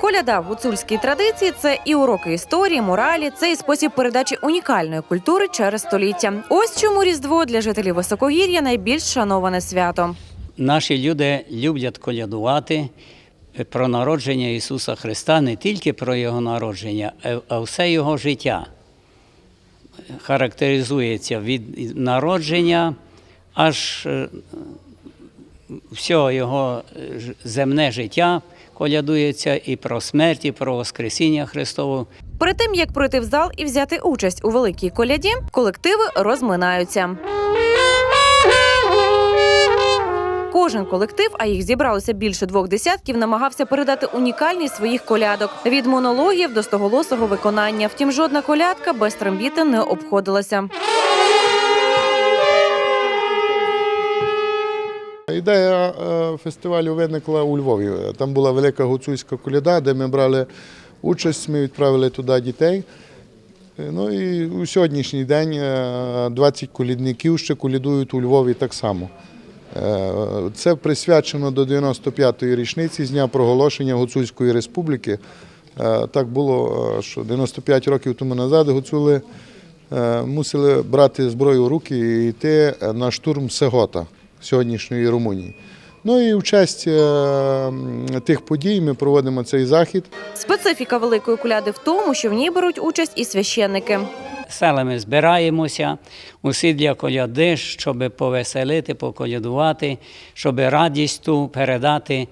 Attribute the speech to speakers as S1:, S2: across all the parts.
S1: Коляда в гуцульській традиції це і уроки історії, моралі, це і спосіб передачі унікальної культури через століття. Ось чому Різдво для жителів високогір'я найбільш шановане свято.
S2: Наші люди люблять колядувати про народження Ісуса Христа, не тільки про Його народження, а- а все Його життя. Характеризується від народження аж е, всього його е, земне життя колядується і про смерть, і про Воскресіння Христове.
S1: Перед тим як пройти в зал і взяти участь у великій коляді, колективи розминаються. Кожен колектив, а їх зібралося більше двох десятків, намагався передати унікальність своїх колядок від монологів до стоголосого виконання. Втім, жодна колядка без трембіти не обходилася.
S3: Ідея е, фестивалю виникла у Львові. Там була велика гуцульська коляда, де ми брали участь, ми відправили туди дітей. Е, Ну і у сьогоднішній день е, 20 колідників ще колядують у Львові так само. Е, Це присвячено до 95-ї річниці з дня проголошення Гуцульської республіки. Е, Так було, е, що 95 років тому назад гуцули е, мусили брати зброю в руки і йти на штурм Сегота сьогоднішньої Румунії. Ну і в честь е, тих подій ми проводимо цей захід.
S1: Специфіка великої коляди в тому, що в ній беруть участь і священники.
S2: Селами збираємося усі для коляди, щоб повеселити, поколядувати, щоб радість ту передати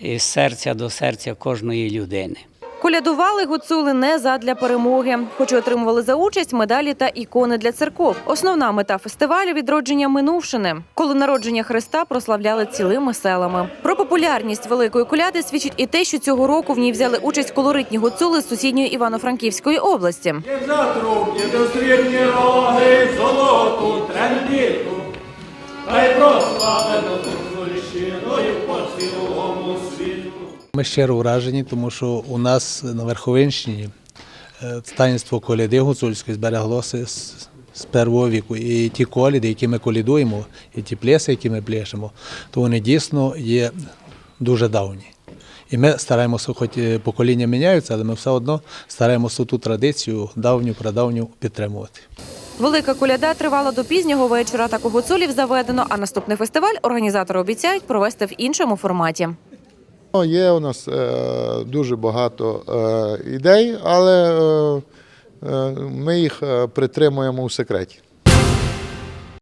S2: із серця до серця кожної людини.
S1: Колядували гуцули не задля перемоги, хоч і отримували за участь медалі та ікони для церков. Основна мета фестивалю відродження минувшини, коли народження Христа прославляли цілими селами. Про популярність великої коляди свідчить і те, що цього року в ній взяли участь колоритні гуцули з сусідньої Івано-Франківської області.
S4: Роги, золоту трендіту, та й прославлено по цілому світу.
S5: Ми щиро вражені, тому що у нас на Верховинщині е, таїнство коляди гуцульської збереглося з, первого віку. І ті коляди, які ми колядуємо, і ті плеси, які ми пляшемо, то вони дійсно є дуже давні. І ми стараємося, хоч е, покоління міняються, але ми все одно стараємося ту традицію давню, прадавню підтримувати.
S1: Велика коляда тривала до пізнього вечора. Так у гуцулів заведено. А наступний фестиваль організатори обіцяють провести в іншому форматі.
S3: Ну, Є у нас е, дуже багато е, ідей, але е, ми їх притримуємо у секреті.